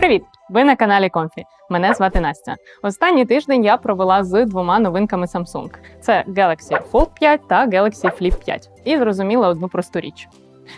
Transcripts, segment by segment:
Привіт! Ви на каналі Комфі. Мене звати Настя. Останній тиждень я провела з двома новинками Samsung: це Galaxy Fold 5 та Galaxy Flip 5. І зрозуміла одну просту річ.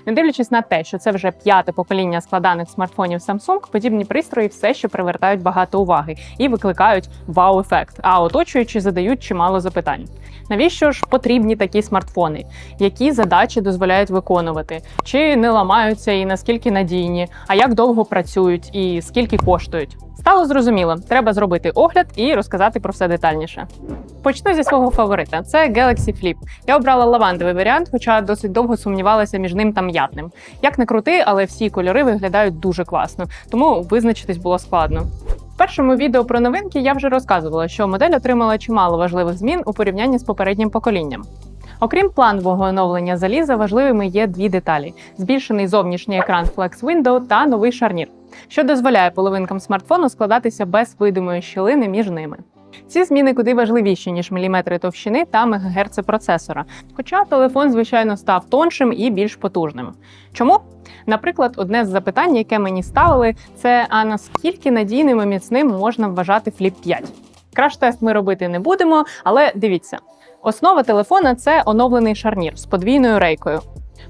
Не дивлячись на те, що це вже п'яте покоління складаних смартфонів Samsung, подібні пристрої все ще привертають багато уваги і викликають вау-ефект, а оточуючі задають чимало запитань. Навіщо ж потрібні такі смартфони? Які задачі дозволяють виконувати? Чи не ламаються і наскільки надійні? А як довго працюють і скільки коштують? Стало зрозуміло, треба зробити огляд і розказати про все детальніше. Почну зі свого фаворита: це Galaxy Flip. Я обрала лавандовий варіант, хоча досить довго сумнівалася між ним та м'ятним. Як не крути, але всі кольори виглядають дуже класно, тому визначитись було складно. В першому відео про новинки я вже розказувала, що модель отримала чимало важливих змін у порівнянні з попереднім поколінням. Окрім планового оновлення заліза, важливими є дві деталі: збільшений зовнішній екран Flex Window та новий шарнір, що дозволяє половинкам смартфону складатися без видимої щілини між ними. Ці зміни куди важливіші, ніж міліметри товщини та мегагерци процесора. Хоча телефон, звичайно, став тоншим і більш потужним. Чому? Наприклад, одне з запитань, яке мені ставили, це а наскільки надійним і міцним можна вважати Flip 5? Краш-тест ми робити не будемо, але дивіться. Основа телефона це оновлений шарнір з подвійною рейкою.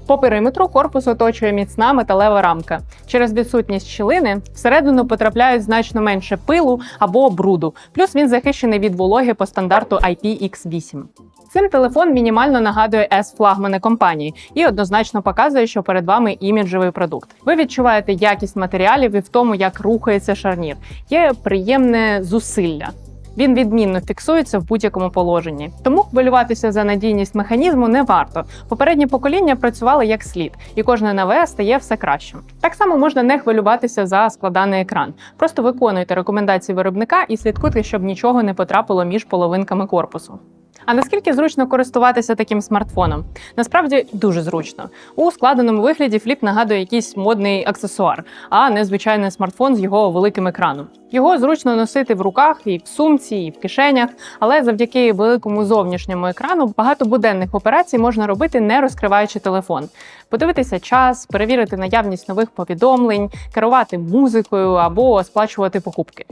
По периметру корпус оточує міцна металева рамка. Через відсутність щілини всередину потрапляють значно менше пилу або бруду. Плюс він захищений від вологи по стандарту IPX8. Цим телефон мінімально нагадує s флагмани компанії і однозначно показує, що перед вами іміджевий продукт. Ви відчуваєте якість матеріалів і в тому, як рухається шарнір. Є приємне зусилля. Він відмінно фіксується в будь-якому положенні. Тому хвилюватися за надійність механізму не варто. Попередні покоління працювали як слід, і кожне нове стає все кращим. Так само можна не хвилюватися за складаний екран. Просто виконуйте рекомендації виробника і слідкуйте, щоб нічого не потрапило між половинками корпусу. А наскільки зручно користуватися таким смартфоном? Насправді дуже зручно. У складеному вигляді фліп нагадує якийсь модний аксесуар, а не звичайний смартфон з його великим екраном. Його зручно носити в руках і в сумці, і в кишенях, але завдяки великому зовнішньому екрану багато буденних операцій можна робити, не розкриваючи телефон. Подивитися час, перевірити наявність нових повідомлень, керувати музикою або сплачувати покупки.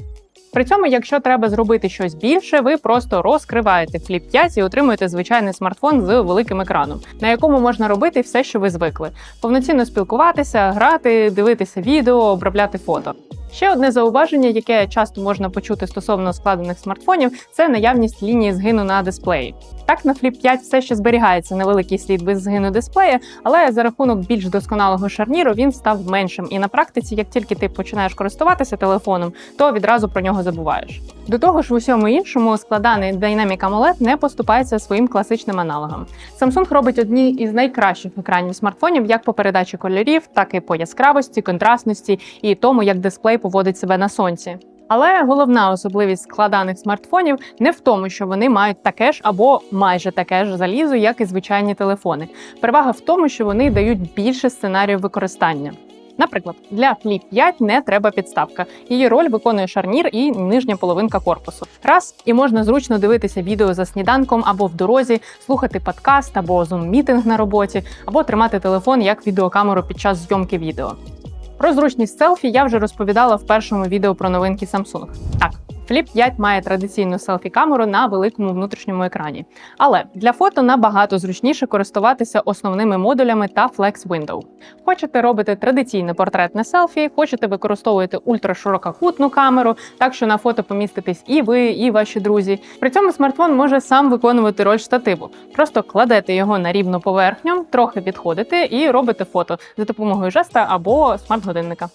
При цьому, якщо треба зробити щось більше, ви просто розкриваєте Flip 5 і отримуєте звичайний смартфон з великим екраном, на якому можна робити все, що ви звикли: повноцінно спілкуватися, грати, дивитися відео, обробляти фото. Ще одне зауваження, яке часто можна почути стосовно складених смартфонів, це наявність лінії згину на дисплеї. Так, на Flip 5 все ще зберігається невеликий слід без згину дисплея, але за рахунок більш досконалого шарніру він став меншим. І на практиці, як тільки ти починаєш користуватися телефоном, то відразу про нього забуваєш. До того ж, в усьому іншому складаний Dynamic AMOLED не поступається своїм класичним аналогам. Samsung робить одні із найкращих екранів смартфонів як по передачі кольорів, так і по яскравості, контрастності і тому, як дисплей поводить себе на сонці. Але головна особливість складаних смартфонів не в тому, що вони мають таке ж або майже таке ж залізо, як і звичайні телефони. Перевага в тому, що вони дають більше сценаріїв використання. Наприклад, для Flip 5 не треба підставка. Її роль виконує шарнір і нижня половинка корпусу. Раз і можна зручно дивитися відео за сніданком або в дорозі, слухати подкаст або зум-мітинг на роботі, або тримати телефон як відеокамеру під час зйомки відео. Про зручність селфі я вже розповідала в першому відео про новинки Samsung. Так, Flip 5 має традиційну селфі-камеру на великому внутрішньому екрані. Але для фото набагато зручніше користуватися основними модулями та Flex Window. Хочете робити традиційне портретне селфі, хочете використовувати ультраширококутну камеру, так що на фото поміститесь і ви, і ваші друзі. При цьому смартфон може сам виконувати роль штативу. Просто кладете його на рівну поверхню, трохи відходите і робите фото за допомогою жеста або смарт-годинника.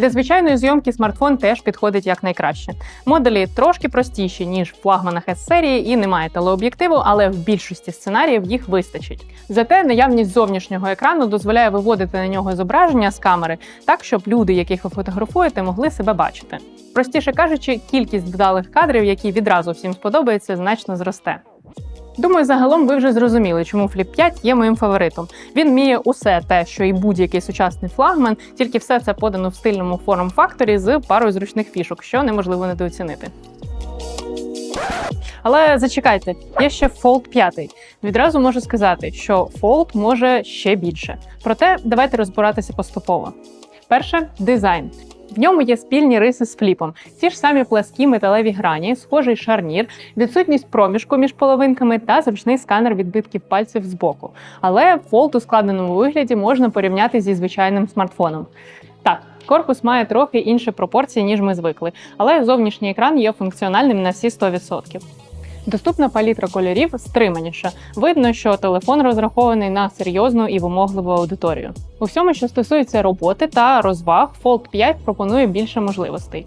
Для звичайної зйомки смартфон теж підходить як найкраще. Моделі трошки простіші, ніж в флагманах s серії і немає телеоб'єктиву, але в більшості сценаріїв їх вистачить. Зате наявність зовнішнього екрану дозволяє виводити на нього зображення з камери так, щоб люди, яких ви фотографуєте, могли себе бачити. Простіше кажучи, кількість вдалих кадрів, які відразу всім сподобаються, значно зросте. Думаю, загалом ви вже зрозуміли, чому Flip 5 є моїм фаворитом. Він вміє усе те, що і будь-який сучасний флагман, тільки все це подано в стильному форм-факторі з парою зручних фішок, що неможливо недооцінити. Але зачекайте, є ще Fold 5. Відразу можу сказати, що Fold може ще більше. Проте давайте розбиратися поступово. Перше дизайн. В ньому є спільні риси з фліпом, ті ж самі пласкі металеві грані, схожий шарнір, відсутність проміжку між половинками та зручний сканер відбитків пальців збоку. Але фолт у складеному вигляді можна порівняти зі звичайним смартфоном. Так, корпус має трохи інші пропорції, ніж ми звикли, але зовнішній екран є функціональним на всі 100%. Доступна палітра кольорів стриманіша. Видно, що телефон розрахований на серйозну і вимогливу аудиторію. У всьому, що стосується роботи та розваг, Fold 5 пропонує більше можливостей.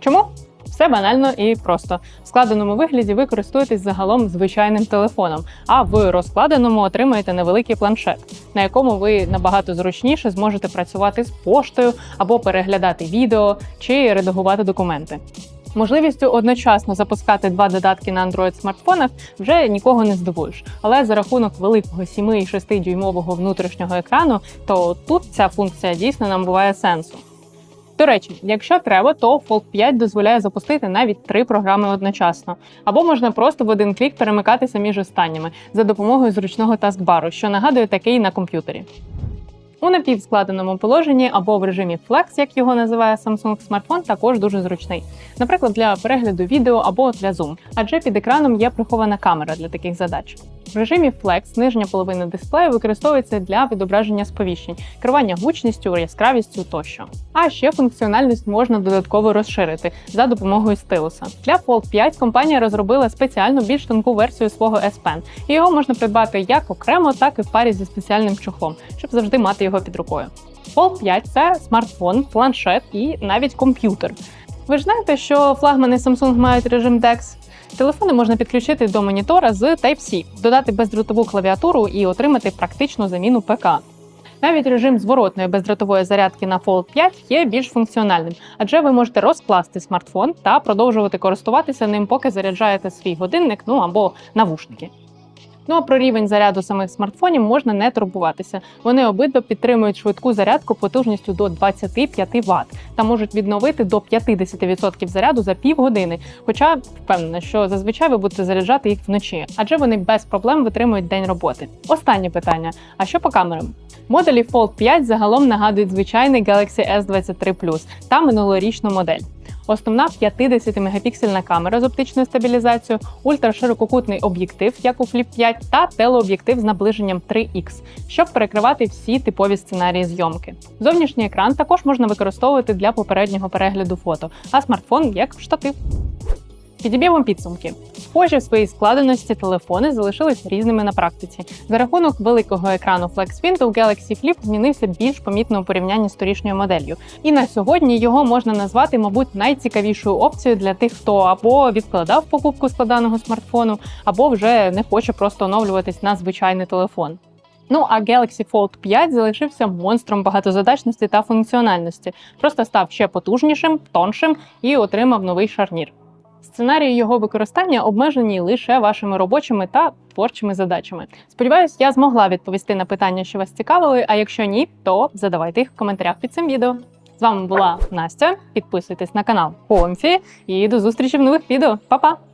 Чому? Все банально і просто. В складеному вигляді ви користуєтесь загалом звичайним телефоном, а в розкладеному отримаєте невеликий планшет, на якому ви набагато зручніше зможете працювати з поштою або переглядати відео чи редагувати документи. Можливістю одночасно запускати два додатки на Android смартфонах вже нікого не здивуєш. Але за рахунок великого 7,6 дюймового внутрішнього екрану, то тут ця функція дійсно набуває сенсу. До речі, якщо треба, то Fold 5 дозволяє запустити навіть три програми одночасно, або можна просто в один клік перемикатися між останніми за допомогою зручного таскбару, що нагадує такий на комп'ютері. У напівскладеному положенні або в режимі Flex, як його називає Samsung смартфон, також дуже зручний. Наприклад, для перегляду відео або для Zoom, адже під екраном є прихована камера для таких задач. В режимі Flex нижня половина дисплею використовується для відображення сповіщень, керування гучністю, яскравістю тощо. А ще функціональність можна додатково розширити за допомогою стилуса. Для Fold 5 компанія розробила спеціальну більш тонку версію свого S Pen, і його можна придбати як окремо, так і в парі зі спеціальним чохлом, щоб завжди мати його під рукою. Fold 5 – це смартфон, планшет і навіть комп'ютер. Ви ж знаєте, що флагмани Samsung мають режим DeX? Телефони можна підключити до монітора з Type-C, додати бездротову клавіатуру і отримати практичну заміну ПК. Навіть режим зворотної бездротової зарядки на Fold 5 є більш функціональним, адже ви можете розкласти смартфон та продовжувати користуватися ним, поки заряджаєте свій годинник, ну або навушники. Ну а про рівень заряду самих смартфонів можна не турбуватися. Вони обидва підтримують швидку зарядку потужністю до 25 Вт та можуть відновити до 50% заряду за півгодини. Хоча впевнена, що зазвичай ви будете заряджати їх вночі, адже вони без проблем витримують день роботи. Останнє питання: а що по камерам? Модулі Fold 5 загалом нагадують звичайний Galaxy S23 Plus та минулорічну модель. Основна 50-мегапіксельна камера з оптичною стабілізацією, ультраширококутний об'єктив, як у Flip 5, та телеоб'єктив з наближенням 3X, щоб перекривати всі типові сценарії зйомки. Зовнішній екран також можна використовувати для попереднього перегляду фото, а смартфон як штатив. Підіб'ємо підсумки. Схожі в своїй складеності телефони залишились різними на практиці. За рахунок великого екрану FlexFin у Galaxy Flip змінився більш помітно у порівнянні з торішньою моделлю. І на сьогодні його можна назвати, мабуть, найцікавішою опцією для тих, хто або відкладав покупку складаного смартфону, або вже не хоче просто оновлюватись на звичайний телефон. Ну а Galaxy Fold 5 залишився монстром багатозадачності та функціональності, просто став ще потужнішим, тоншим і отримав новий шарнір. Сценарії його використання обмежені лише вашими робочими та творчими задачами. Сподіваюсь, я змогла відповісти на питання, що вас цікавили. А якщо ні, то задавайте їх в коментарях під цим відео. З вами була Настя. Підписуйтесь на канал Комфі і до зустрічі в нових відео. Па-па!